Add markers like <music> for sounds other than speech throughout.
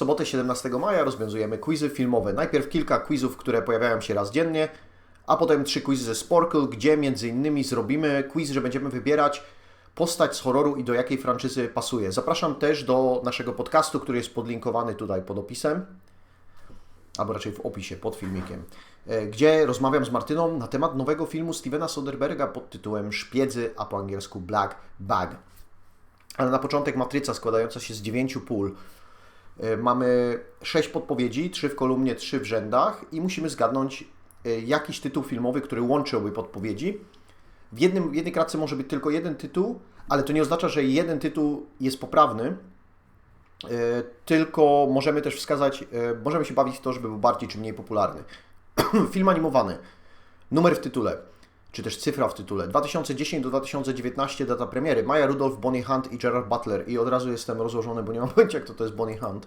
sobotę 17 maja rozwiązujemy quizy filmowe. Najpierw kilka quizów, które pojawiają się raz dziennie, a potem trzy quizy ze Sporkle, gdzie między innymi zrobimy quiz, że będziemy wybierać postać z horroru i do jakiej franczyzy pasuje. Zapraszam też do naszego podcastu, który jest podlinkowany tutaj pod opisem, albo raczej w opisie pod filmikiem, e, gdzie rozmawiam z Martyną na temat nowego filmu Stevena Soderberga pod tytułem Szpiedzy, a po angielsku Black Bag. Ale na początek matryca składająca się z dziewięciu pól. E, Mamy sześć podpowiedzi, trzy w kolumnie, trzy w rzędach i musimy zgadnąć e, jakiś tytuł filmowy, który łączy obie podpowiedzi. W, jednym, w jednej kratce może być tylko jeden tytuł, ale to nie oznacza, że jeden tytuł jest poprawny, e, tylko możemy też wskazać, możemy się bawić w to, żeby był bardziej czy mniej popularny. <clears throat> Film animowany, numer w tytule, czy też cyfra w tytule. 2010 do 2019 data premiery. Maya Rudolph, Bonnie Hunt i Gerard Butler. I od razu jestem rozłożony, bo nie mam <laughs> pojęcia, kto to jest Bonnie Hunt.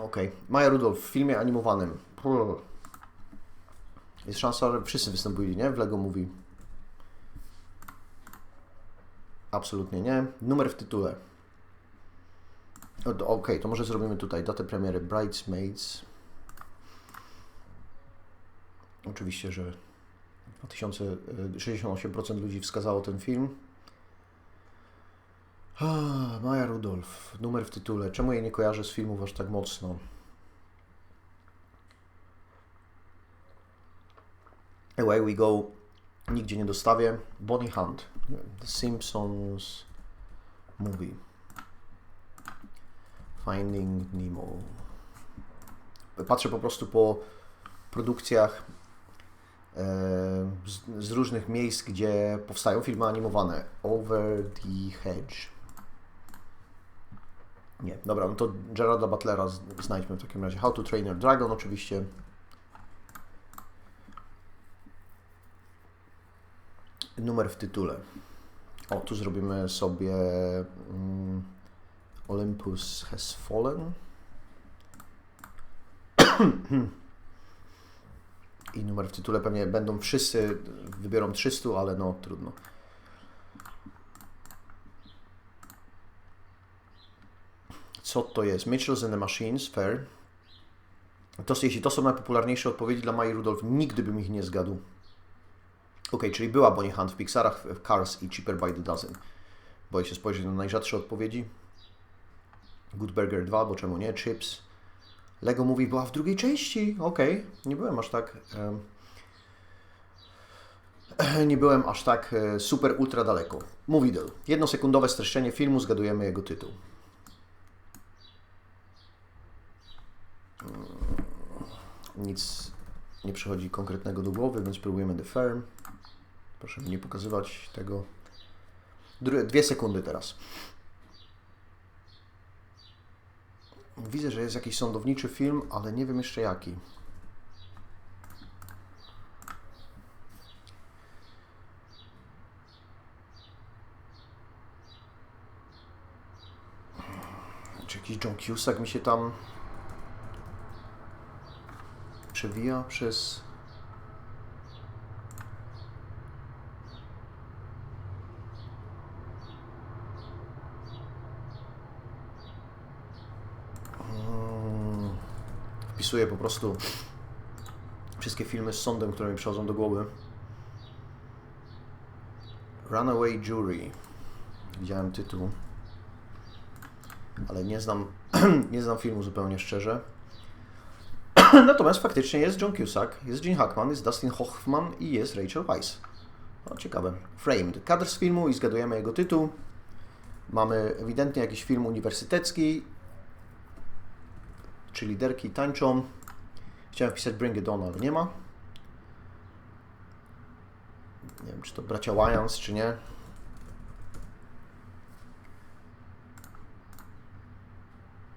Okej. Maya Rudolph w filmie animowanym. Jest szansa, że wszyscy wystąpili, nie? W Lego Movie. Absolutnie nie. Numer w tytule. Okej, to może zrobimy tutaj datę premiery. Bridesmaids. Oczywiście, że 2068% ludzi wskazało ten film. Ah, Maja Rudolph. Numer w tytule. Czemu jej nie kojarzę z filmów aż tak mocno? Away we go. Nigdzie nie dostawię. Bonnie Hunt. The Simpsons Movie. Finding Nemo. Patrzę po prostu po produkcjach e, z, z różnych miejsc, gdzie powstają filmy animowane. Over the Hedge. Nie, dobra, no to Gerarda Butlera znajdźmy w takim razie. How to Train Your Dragon oczywiście. numer w tytule. O, tu zrobimy sobie mm, Olympus has fallen. <clears throat> I numer w tytule pewnie będą wszyscy, wybiorą 300, ale no trudno. Co to jest? Mitchells and the Machines, fair. To, jeśli to są najpopularniejsze odpowiedzi dla Mai Rudolph, nigdy bym ich nie zgadł. Ok, czyli była Bonnie Hunt w Pixarach, w Cars i Cheaper by the Dozen. Boję się spojrzeć na najrzadsze odpowiedzi. Good Burger 2, bo czemu nie? Chips. Lego Movie była w drugiej części. Ok, nie byłem aż tak... <clears throat> nie byłem aż tak e, super ultra daleko. Movidel. Jednosekundowe streszczenie filmu, zgadujemy jego tytuł. Mm, Nic nie przychodzi konkretnego do głowy, więc próbujemy The Firm. Proszę mi nie pokazywać tego. Dwie sekundy teraz. Widzę, że jest jakiś sądowniczy film, ale nie wiem jeszcze jaki. Czy jakiś John Cusack mi się tam przewija przez Po prostu wszystkie filmy z sądem, które mi przychodzą do głowy. Runaway Jury. Widziałem tytuł. Ale nie znam, <clears throat> nie znam filmu zupełnie szczerze. <clears throat> Natomiast faktycznie jest John Cusack, jest Gene Hackman, jest Dustin Hoffman i jest Rachel Weisz. No, ciekawe. Framed. Kadr z filmu i zgadujemy jego tytuł. Mamy ewidentnie jakiś film uniwersytecki, czy liderki tańczą. Chciałem wpisać Bring It On, ale nie ma. Nie wiem, czy to bracia Wyans, czy nie.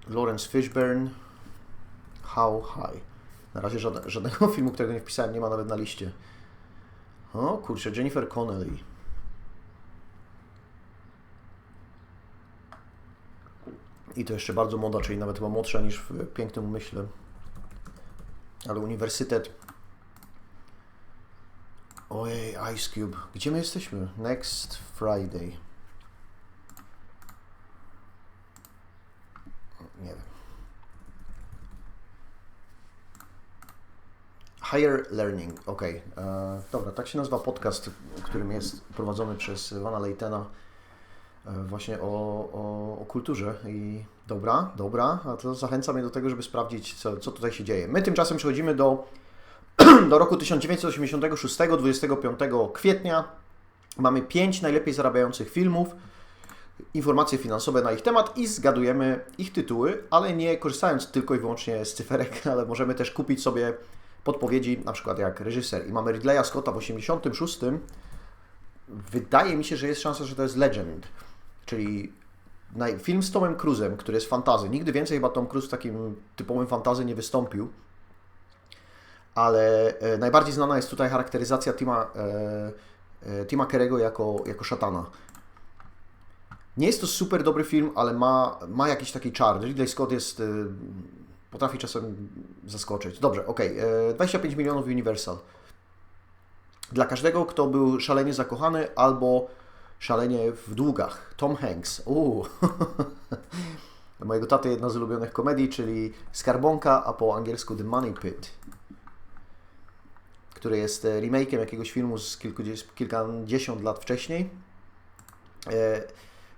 Lawrence Fishburne. How High. Na razie żadne, żadnego <laughs> filmu, którego nie wpisałem, nie ma nawet na liście. O kurczę, Jennifer Connelly. I to jeszcze bardzo młoda, czyli nawet chyba młodsza niż w Pięknym Umyśle. Ale uniwersytet. Ojej, Ice Cube. Gdzie my jesteśmy? Next Friday. Nie wiem. Higher Learning, ok. E, dobra, tak się nazywa podcast, którym jest prowadzony przez Vana Leitena właśnie o, o, o, kulturze i dobra, dobra, a to zachęca mnie do tego, żeby sprawdzić, co, co tutaj się dzieje. My tymczasem przechodzimy do, <clears throat> do roku 1986, 25 kwietnia. Mamy pięć najlepiej zarabiających filmów, informacje finansowe na ich temat i zgadujemy ich tytuły, ale nie korzystając tylko i wyłącznie z cyferek, <laughs> ale możemy też kupić sobie podpowiedzi, na przykład jak reżyser. I mamy Ridleya Scotta w 86. Wydaje mi się, że jest szansa, że to jest Legend, czyli film z Tomem Cruise'em, który jest fantazy. Nigdy więcej chyba Tom Cruise w takim typowym fantazy nie wystąpił. Ale e, najbardziej znana jest tutaj charakteryzacja Tima, e, e, Tima Kerego jako, jako szatana. Nie jest to super dobry film, ale ma, ma jakiś taki czar. Ridley Scott jest potrafi czasem zaskoczyć. Dobrze, ok. 25 milionów Universal. Dla każdego, kto był szalenie zakochany albo szalenie w długach. Tom Hanks. Uuu. <laughs> Mojego taty jedna z ulubionych komedii, czyli Skarbonka, a po angielsku The Money Pit, który jest e, remake'iem jakiegoś filmu z kilkadziesiąt lat wcześniej. E,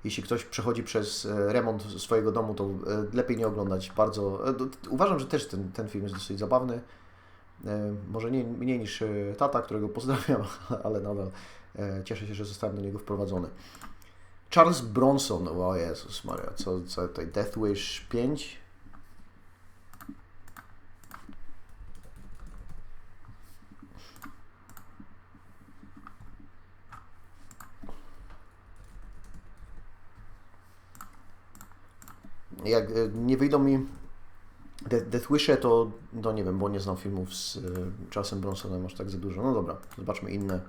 jeśli ktoś przechodzi przez e, remont swojego domu, to lepiej nie oglądać. Bardzo. Uważam, że też ten, ten film jest dosyć zabawny. Może nie, mniej niż tata, którego pozdrawiam, <laughs> ale nadal cieszę się, że zostałem do niego wprowadzony. Charles Bronson, o Jezus Maria, co, co tutaj Death Wish 5? jak e, nie wyjdą mi Death Wish'e, to, to nie wiem, bo nie znam filmów z e, Charlesem Bronsonem aż tak za dużo. No dobra, zobaczmy inne.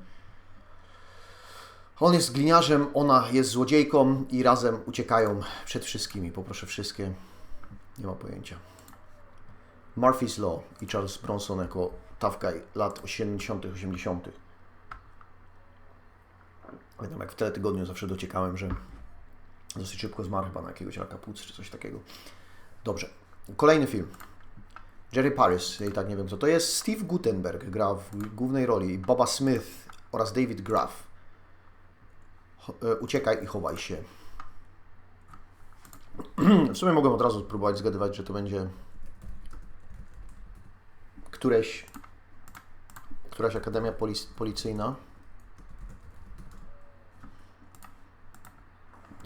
On jest gliniarzem, ona jest złodziejką i razem uciekają przed wszystkimi. Poproszę wszystkie. Nie ma pojęcia. Murphy's Law i Charles Bronson jako guy lat 70., 80. Pamiętam jak w teletygodniu zawsze dociekałem, że Dosyć szybko zmarł chyba na jakiegoś raka płuc czy coś takiego. Dobrze. Kolejny film. Jerry Paris, ja i tak nie wiem co to jest. Steve Gutenberg gra w głównej roli. Boba Smith oraz David Graff. E, uciekaj i chowaj się. <clears throat> W sumie mogłem od razu spróbować zgadywać, że to będzie któreś, któraś akademia policyjna.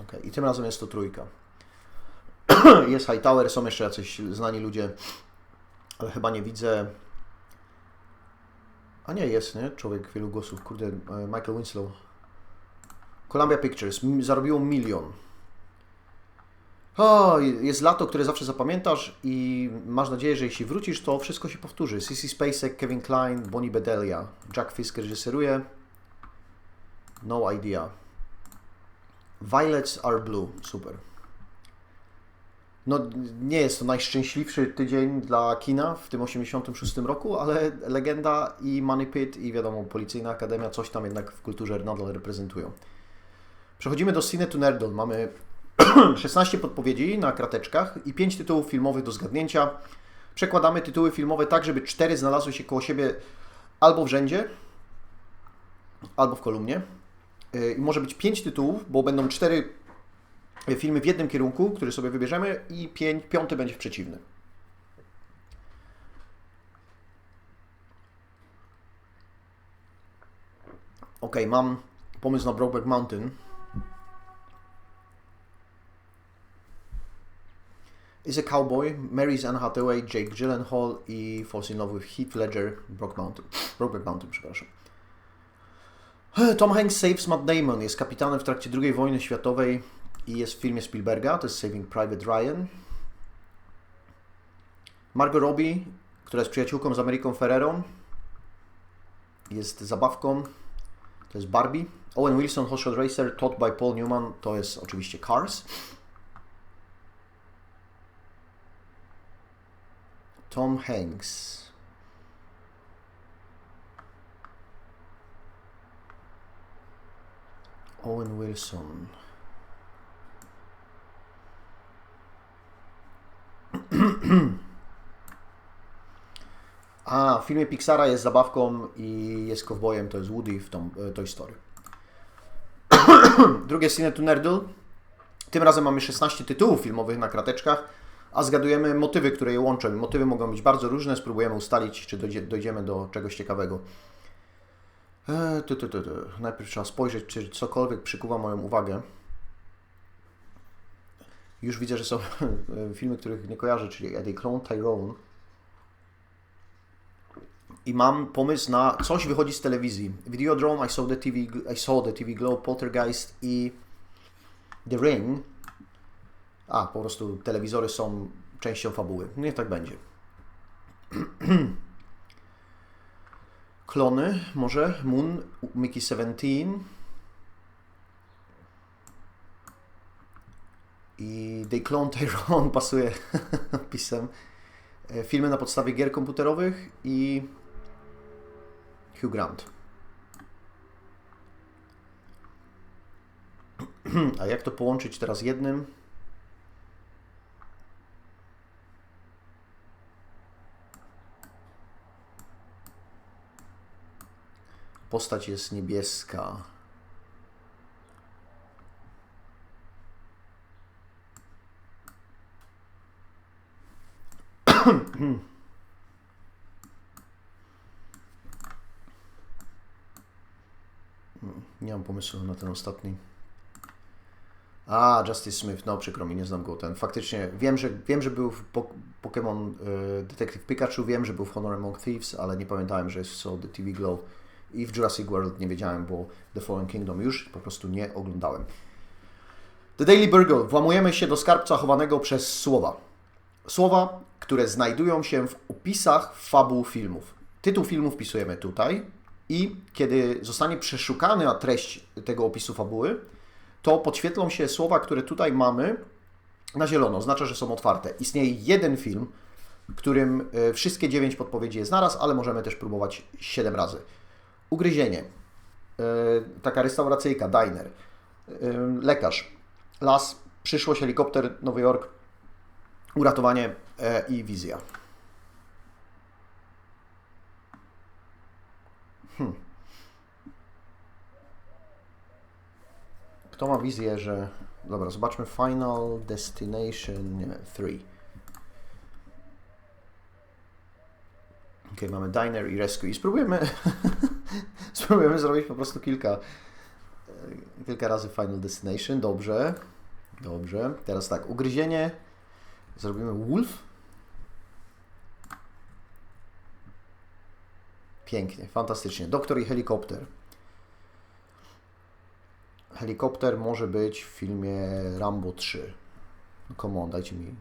Okay. I tym razem jest to trójka. <clears throat> jest Hightower, są jeszcze jacyś znani ludzie, ale chyba nie widzę. A nie, jest, nie? Człowiek wielu głosów. Kurde, e, Michael Winslow. Columbia Pictures zarobiło milion. O, jest lato, które zawsze zapamiętasz i masz nadzieję, że jeśli wrócisz, to wszystko się powtórzy. Sissy Spacek, Kevin Klein, Bonnie Bedelia. Jack Fisk reżyseruje. No idea. Violets are blue. Super. No, nie jest to najszczęśliwszy tydzień dla kina w tym 86 roku, ale Legenda i Money Pit i wiadomo, Policyjna Akademia coś tam jednak w kulturze nadal reprezentują. Przechodzimy do Cine to Nerdle. Mamy <clears throat> 16 podpowiedzi na krateczkach i 5 tytułów filmowych do zgadnięcia. Przekładamy tytuły filmowe tak, żeby 4 znalazły się koło siebie albo w rzędzie, albo w kolumnie. Y, I może być pięć tytułów, bo będą cztery filmy w jednym kierunku, który sobie wybierzemy i piąty będzie w przeciwnym. Ok, mam pomysł na Brokeback Mountain. Is a Cowboy, Mary's Anne Hathaway, Jake Gyllenhaal i Falls in Love with Heath Ledger, Brokeback Mountain. Brokeback Mountain, przepraszam. Tom Hanks saves Matt Damon, jest kapitanem w trakcie II wojny światowej i jest w filmie Spielberga, to jest Saving Private Ryan. Margot Robbie, która jest przyjaciółką z Ameriką Ferrerą, jest zabawką, to jest Barbie. Owen Wilson, Hot Shot Racer, taught by Paul Newman, to jest oczywiście Cars. Tom Hanks. Owen Wilson. A, w filmie Pixara jest zabawką i jest kowbojem, to jest Woody w tą, e, Toy Story. <coughs> Drugie Cine to Nerdle. Tym razem mamy 16 tytułów filmowych na krateczkach, a zgadujemy motywy, które je łączą. Motywy mogą być bardzo różne, spróbujemy ustalić, czy dojdzie, dojdziemy do czegoś ciekawego. Eee, tu, tu, tu, tu. Najpierw trzeba spojrzeć, czy cokolwiek przykuwa moją uwagę. Już widzę, że są filmy, których nie kojarzę, czyli Eddie Clone Tyrone. I mam pomysł na coś wychodzi z telewizji. Videodrome, I saw the TV, I saw the TV Globe, Poltergeist i The Ring. A, po prostu telewizory są częścią fabuły. Niech tak będzie. <clears throat> Klony, może? Moon, Mickey 17. I They Clone Tyrone <laughs> pasuje <laughs> pisem. E, Filmy na podstawie gier komputerowych i Hugh Grant. <clears throat> A jak to połączyć teraz jednym? Postać jest niebieska. Nie mam pomysłu na ten ostatni. A, Justice Smith, no przykro mi, nie znam go ten. Faktycznie wiem, że, wiem, że był w po Pokémon y, Detective Pikachu, wiem, że był w Honor Among Thieves, ale nie pamiętałem, że jest w The TV Glow. I w Jurassic World nie wiedziałem, bo The Fallen Kingdom już po prostu nie oglądałem. The Daily Burgle. Włamujemy się do skarbca chowanego przez słowa. Słowa, które znajdują się w opisach fabuł filmów. Tytuł filmu wpisujemy tutaj i kiedy zostanie przeszukana treść tego opisu fabuły, to podświetlą się słowa, które tutaj mamy na zielono. Oznacza, że są otwarte. Istnieje jeden film, w którym e, wszystkie dziewięć podpowiedzi jest naraz, ale możemy też próbować siedem razy. Ugryzienie. E, taka restauracyjka, diner. E, lekarz. Las, przyszłość, helikopter, Nowy Jork, uratowanie i wizja. Hmm. Kto ma wizję, że... Dobra, zobaczmy Final Destination 3. Ok, mamy Diner i Rescue i spróbujemy <laughs> spróbujemy zrobić po prostu kilka kilka razy Final Destination. Dobrze. Dobrze. Teraz tak, ugryzienie. Zrobimy Wolf. Pięknie, fantastycznie. Doktor i helikopter. Helikopter może być w filmie Rambo 3. Come on, dajcie mi.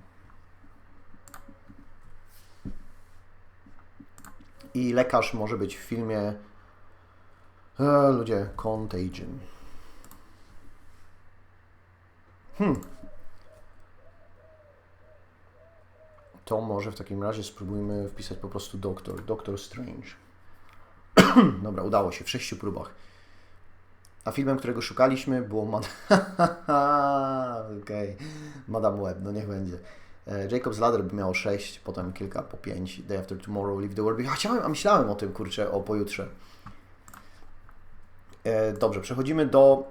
I lekarz może być w filmie e, ludzie Contagion. Hmm. To może w takim razie spróbujmy wpisać po prostu doktor. Doctor Strange. <clears throat> Dobra, udało się w sześciu próbach. A filmem, którego szukaliśmy było Mad... <laughs> okay. Madame Web, no niech będzie. E, Jacob's Ladder by miało 6, potem kilka po 5. Day After Tomorrow, Leave the World chciałem, a myślałem o tym, kurczę, o pojutrze. E, dobrze, przechodzimy do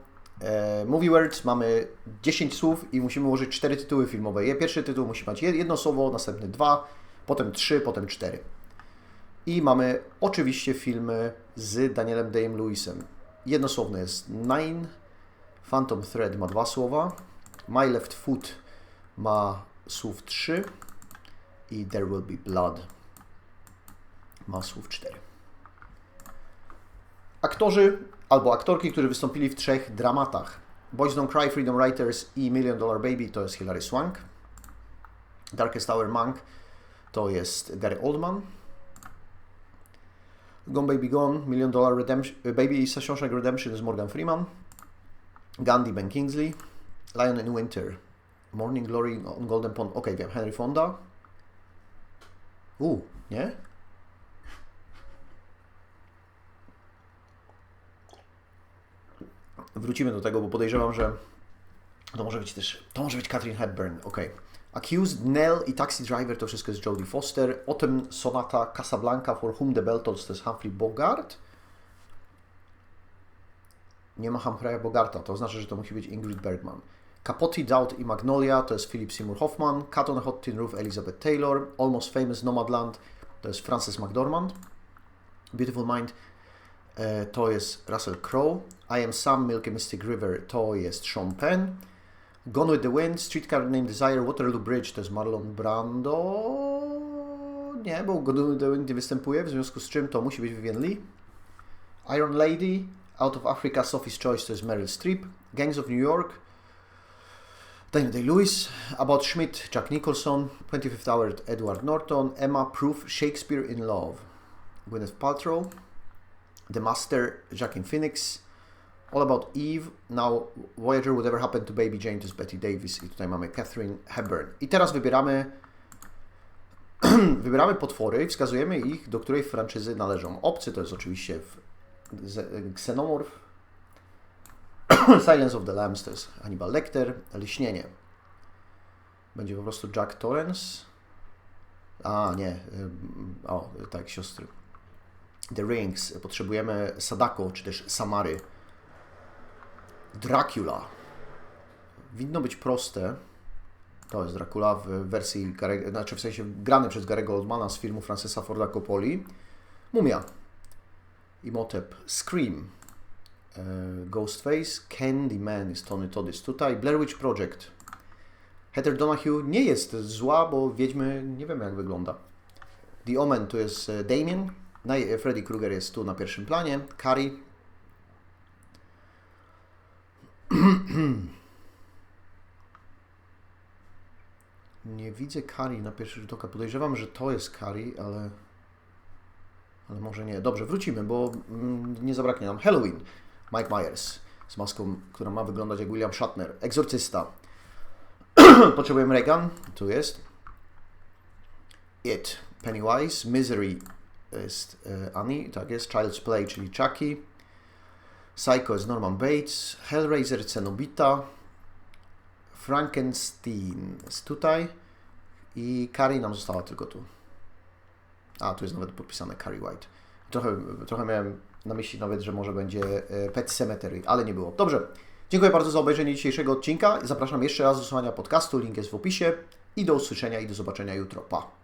Movie Words. Mamy 10 słów i musimy ułożyć 4 tytuły filmowe. Pierwszy tytuł musi mieć jedno słowo, następny dwa, potem 3, potem 4. I mamy oczywiście filmy z Danielem Day-Lewisem. Jednosłowne jest Nine, Phantom Thread ma dwa słowa, My Left Foot ma słów 3 i There Will Be Blood ma słów 4. Aktorzy albo aktorki, którzy wystąpili w trzech dramatach. Boys Don't Cry, Freedom Writers i Million Dollar Baby to jest Hilary Swank. Darkest Hour Monk to jest Gary Oldman. Gone Baby Gone, Million Dollar Redemption, Baby i Shawshank Redemption z Morgan Freeman. Gandhi, Ben Kingsley. Lion in Winter, Morning Glory on Golden Pond, ok, wiem, Henry Fonda. U, nie? Wrócimy do tego, bo podejrzewam, że To może być też, to może być Catherine Hepburn, okej. Accused, Nell i Taxi Driver to wszystko jest Jodie Foster. O tym sonata Casablanca for Whom the Bell Tolls to jest Humphrey Bogart. Nie ma Humphreya Bogarta, to znaczy, że to musi być Ingrid Bergman. Capote, Doubt i Magnolia to jest Philip Seymour Hoffman. Cat on a Hot Tin Roof Elizabeth Taylor. Almost Famous Nomadland to jest Frances McDormand. Beautiful Mind to jest Russell Crowe. I Am Sam, Milky Mystic River to jest Sean Penn. Gone with the Wind, Streetcar Named Desire, Waterloo Bridge to jest Marlon Brando. Nie, bo Gone with the Wind nie występuje, w związku z czym to musi być Vivian Lee. Iron Lady, Out of Africa, Sophie's Choice to jest Meryl Streep. Gangs of New York, Daniel Day-Lewis, About Schmidt, Jack Nicholson, 25th Hour, Edward Norton, Emma Proof, Shakespeare in Love, Gwyneth Paltrow, The Master, Joaquin Phoenix, All About Eve, Now Voyager, Whatever Happened to Baby Jane to jest Betty Davis i tutaj mamy Catherine Hepburn. I teraz wybieramy <clears throat> wybieramy potwory i wskazujemy ich, do której franczyzy należą. Obcy to jest oczywiście w, Xenomorph, <clears throat> Silence of the Lambs to jest Hannibal Lecter, Lśnienie. Będzie po prostu Jack Torrance. A, nie. O, tak, siostry. The Rings. Potrzebujemy Sadako, czy też Samary. Dracula. Winno być proste. To jest Dracula w wersji, znaczy w sensie grany przez Gary'ego Oldmana z filmu Francisa Forda Coppoli. Mumia. Imhotep. Scream. E, Ghostface. Candyman jest Tony Todd jest tutaj. Blair Witch Project. Heather Donahue nie jest zła, bo Wiedźmy nie wiemy jak wygląda. The Omen to jest e, Damien. Freddy Krueger jest tu na pierwszym planie. Carrie. Nie widzę Carrie na pierwszy rzut oka. Podejrzewam, że to jest Carrie, ale... Ale może nie. Dobrze, wrócimy, bo mm, nie zabraknie nam Halloween. Mike Myers z maską, która ma wyglądać jak William Shatner. Egzorcysta. <clears throat> Potrzebujemy Reagan. Tu jest. It. Pennywise. Misery jest e, Annie. Tak jest. Child's Play, czyli Chucky. Psycho jest Norman Bates. Hellraiser Cenobita. Frankenstein jest tutaj. I Carrie nam została tylko tu. A, tu jest nawet podpisane Carrie White. Trochę, trochę miałem na myśli nawet, że może będzie e, Pet Cemetery, ale nie było. Dobrze. Dziękuję bardzo za obejrzenie dzisiejszego odcinka. Zapraszam jeszcze raz do słuchania podcastu. Link jest w opisie. I do usłyszenia i do zobaczenia jutro. Pa!